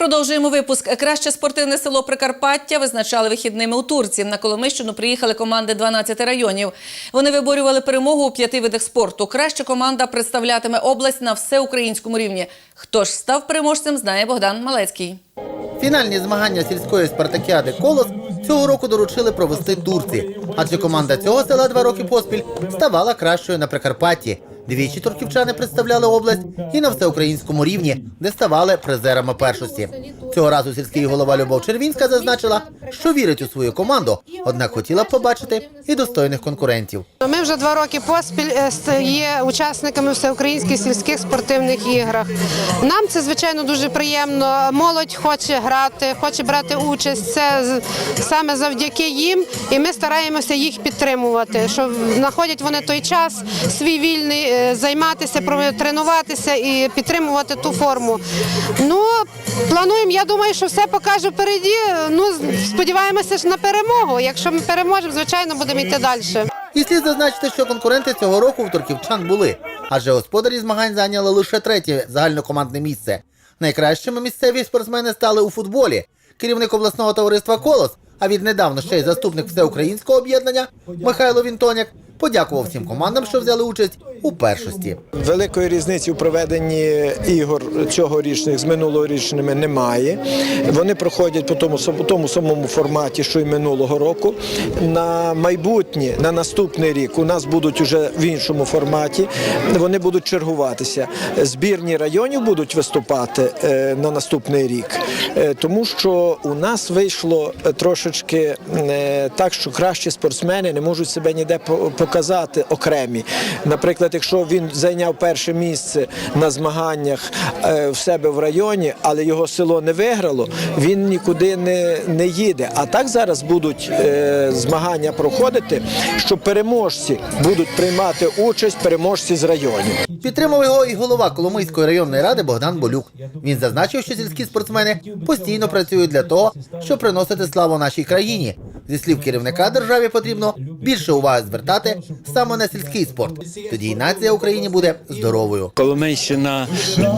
Продовжуємо випуск. Краще спортивне село Прикарпаття визначали вихідними у Турції. На Коломищину приїхали команди 12 районів. Вони виборювали перемогу у п'яти видах спорту. Краща команда представлятиме область на всеукраїнському рівні. Хто ж став переможцем, знає Богдан Малецький. Фінальні змагання сільської спартакіади Колос цього року доручили провести турці, адже команда цього села два роки поспіль ставала кращою на Прикарпатті. Двічі турківчани представляли область і на всеукраїнському рівні, де ставали призерами першості. Цього разу сільський голова Любов Червінська зазначила, що вірить у свою команду, однак хотіла б побачити і достойних конкурентів. Ми вже два роки поспіль е, є учасниками всеукраїнських сільських спортивних іграх. Нам це звичайно дуже приємно. Молодь хоче грати, хоче брати участь. Це саме завдяки їм, і ми стараємося їх підтримувати. Що знаходять вони той час свій вільний займатися, тренуватися і підтримувати ту форму. Ну плануємо. Я думаю, що все покаже впереді. Ну сподіваємося ж на перемогу. Якщо ми переможемо, звичайно, будемо йти далі. І слід зазначити, що конкуренти цього року в турківчан були, адже господарі змагань зайняли лише третє загальнокомандне місце. Найкращими місцеві спортсмени стали у футболі. Керівник обласного товариства Колос, а віднедавна ще й заступник всеукраїнського об'єднання Михайло Вінтоняк, подякував всім командам, що взяли участь у першості. Великої різниці у проведенні ігор цьогорічних з минулорічними немає. Вони проходять по тому, тому самому форматі, що й минулого року. На майбутнє, на наступний рік у нас будуть уже в іншому форматі. Вони будуть чергуватися. Збірні районів будуть виступати е, на наступний рік, Е, тому що у нас вийшло е, трошечки так, що кращі спортсмени не можуть себе ніде по- показати окремі. Наприклад, якщо він зайняв перше місце на змаганнях е, в себе в районі, але його село не виграло, він нікуди не, не їде. А так зараз будуть е, змагання проходити, що переможці будуть приймати участь переможці з районів. Підтримав його і голова Коломийської районної ради Богдан Болюк. Він зазначив, що сільські спортсмени постійно працюють для того, щоб приносити славу нашій країні. Зі слів керівника державі потрібно більше уваги звертати саме на сільський спорт. Тоді і нація Україні буде здоровою. Коломийщина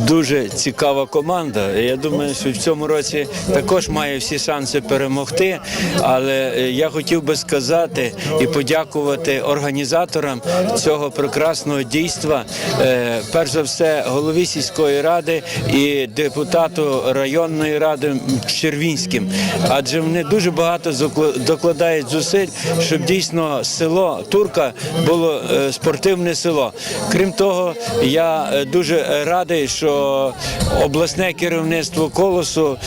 дуже цікава команда. Я думаю, що в цьому році також має всі шанси перемогти. Але е, я хотів би сказати і подякувати організаторам цього прекрасного дійства. Е, Перш за все, голові сільської ради і депутату районної ради Червінським, адже вони дуже багато докладають зусиль, щоб дійсно село Турка було е, спортивне село. Крім того, я е, дуже радий, що обласне керівництво колосу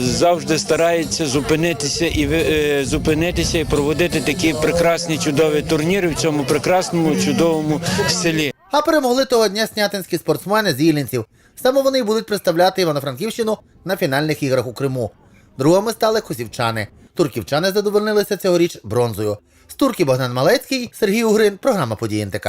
завжди старається зупинитися і е, зупинитися і проводити такі прекрасні чудові турніри в цьому прекрасному чудовому селі. А перемогли того дня снятинські спортсмени з Іллінців. Саме вони будуть представляти Івано-Франківщину на фінальних іграх у Криму. Другими стали косівчани. Турківчани задовольнилися цьогоріч бронзою. З Богдан Малецький, Сергій Угрин, програма «Події НТК».